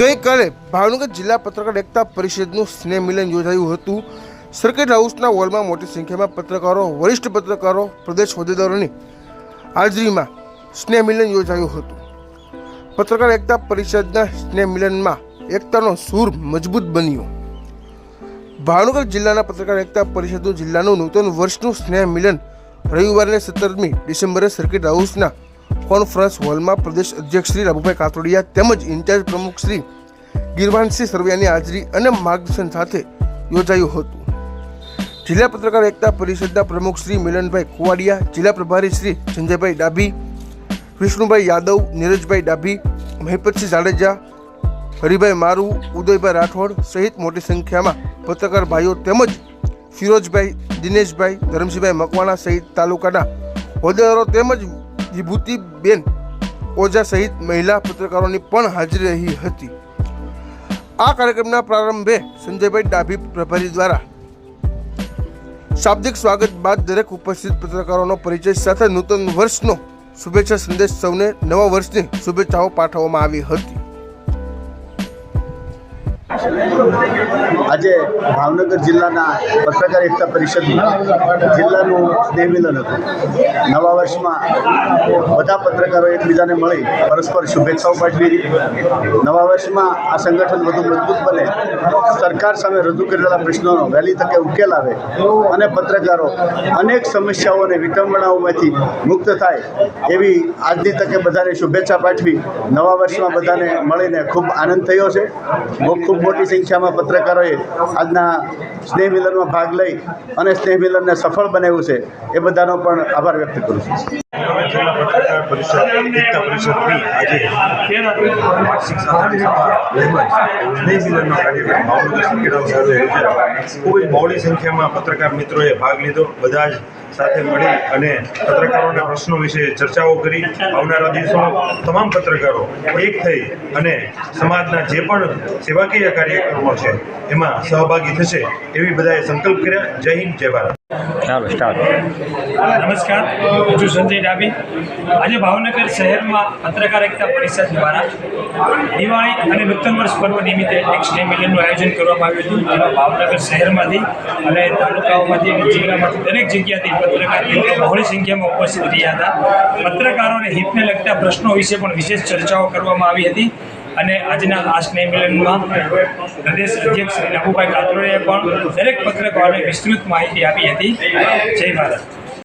ગઈકાલે ભાવનગર જિલ્લા પત્રકાર એકતા પરિષદનું સ્નેહ મિલન યોજાયું હતું. સર્કિટ હાઉસના હોલમાં મોટી સંખ્યામાં પત્રકારો, વરિષ્ઠ પત્રકારો, પ્રદેશ હોદ્દેદારોની હાજરીમાં સ્નેહ મિલન યોજાયું હતું. પત્રકાર એકતા પરિષદના સ્નેહ મિલનમાં એકતાનો સૂર મજબૂત બન્યો. ભાવનગર જિલ્લાના પત્રકાર એકતા પરિષદનું જિલ્લાનું નૂતન વર્ષનું સ્નેહ મિલન રવિવારે સત્તરમી ડિસેમ્બરે સર્કિટ હાઉસના કોન્ફરન્સ હોલમાં પ્રદેશ અધ્યક્ષ શ્રી રાબુભાઈ કાતોડિયા તેમજ ઇન્ચાર્જ પ્રમુખ શ્રી ગિરવાનસિંહ સરવૈયાની હાજરી અને માર્ગદર્શન સાથે યોજાયું હતું. જિલ્લા પત્રકાર એકતા પરિષદના પ્રમુખ શ્રી મિલનભાઈ કુવાડિયા, જિલ્લા પ્રભારી શ્રી સંજયભાઈ ડાભી, વિષ્ણુભાઈ યાદવ, નીરજભાઈ ડાભી, મહિપતસિંહ જાડેજા હરિભાઈ મારું, ઉદયભાઈ રાઠોડ સહિત મોટી સંખ્યામાં પત્રકાર ભાઈઓ તેમજ ફિરોજભાઈ, દિનેશભાઈ, ધરમસિંહભાઈ મકવાણા સહિત તાલુકાના હોદ્દેદારો તેમજ વિભૂતિબેન ઓઝા સહિત મહિલા પત્રકારોની પણ હાજરી રહી હતી. આ કાર્યક્રમના પ્રારંભે સંજયભાઈ ડાભી પ્રભારી દ્વારા શાબ્દિક સ્વાગત બાદ દરેક ઉપસ્થિત પત્રકારોનો પરિચય સાથે નૂતન વર્ષનો શુભેચ્છા સંદેશ સૌને નવા વર્ષની શુભેચ્છાઓ પાઠવવામાં આવી હતી. આજે ભાવનગર જિલ્લાના પત્રકાર એકતા પરિષદમાં જિલ્લાનું સ્નેહ મિલન હતું. નવા વર્ષમાં બધા પત્રકારો એકબીજાને મળી પરસ્પર શુભેચ્છાઓ પાઠવી નવા વર્ષમાં આ સંગઠન વધુ મજબૂત બને. સરકાર સામે રજૂ કરેલા પ્રશ્નોનો વહેલી તકે ઉકેલ આવે અને પત્રકારો અનેક સમસ્યાઓ અને વિટંબણાઓમાંથી મુક્ત થાય એવી આજની તકે બધાને શુભેચ્છા પાઠવી નવા વર્ષમાં બધાને મળીને ખૂબ આનંદ થયો છે. બહુ ખૂબ મોટી સંખ્યામાં પત્રકારોએ આજના સ્નેહ મિલનમાં ભાગ લઈ અને સ્નેહ મિલનને સફળ બનાવ્યું છે, એ બધાનો પણ આભાર વ્યક્ત કરું છું. ખૂબ જ બહોળી સંખ્યામાં પત્રકાર મિત્રોએ ભાગ લીધો. બધા જ સાથે મળી અને પત્રકારોના પ્રશ્નો વિશે ચર્ચાઓ કરી. આવનારા દિવસોમાં તમામ પત્રકારો એક થઈ અને સમાજના જે પણ સેવાકીય કાર્યક્રમો છે. એમાં સહભાગી થશે એવી બધાએ સંકલ્પ કર્યા. જય હિન્દ જય ભારત. ચાલો સ્ટાર્ટ નમસ્કાર હું છું સંજય ડાબી આજે ભાવનગર શહેરમાં પત્રકાર એકતા પરિષદ દ્વારા દિવાળી અને નૂતન વર્ષ પર્વ નિમિત્તે એક સ્નેહ મિલનનું આયોજન કરવામાં આવ્યું હતું. જેમાં ભાવનગર શહેરમાંથી અને તાલુકાઓમાંથી અને જિલ્લામાંથી દરેક જગ્યાથી પત્રકાર બહોળી સંખ્યામાં ઉપસ્થિત રહ્યા હતા. પત્રકારોને હિતને લગતા પ્રશ્નો વિશે પણ વિશેષ ચર્ચાઓ કરવામાં આવી હતી. અને આજના આ સ્નેહ મિલનમાં પ્રદેશ અધ્યક્ષ શ્રી નભુભાઈ કાતરોએ પણ દરેક પત્રકારોને વિસ્તૃત માહિતી આપી હતી. જય ભારત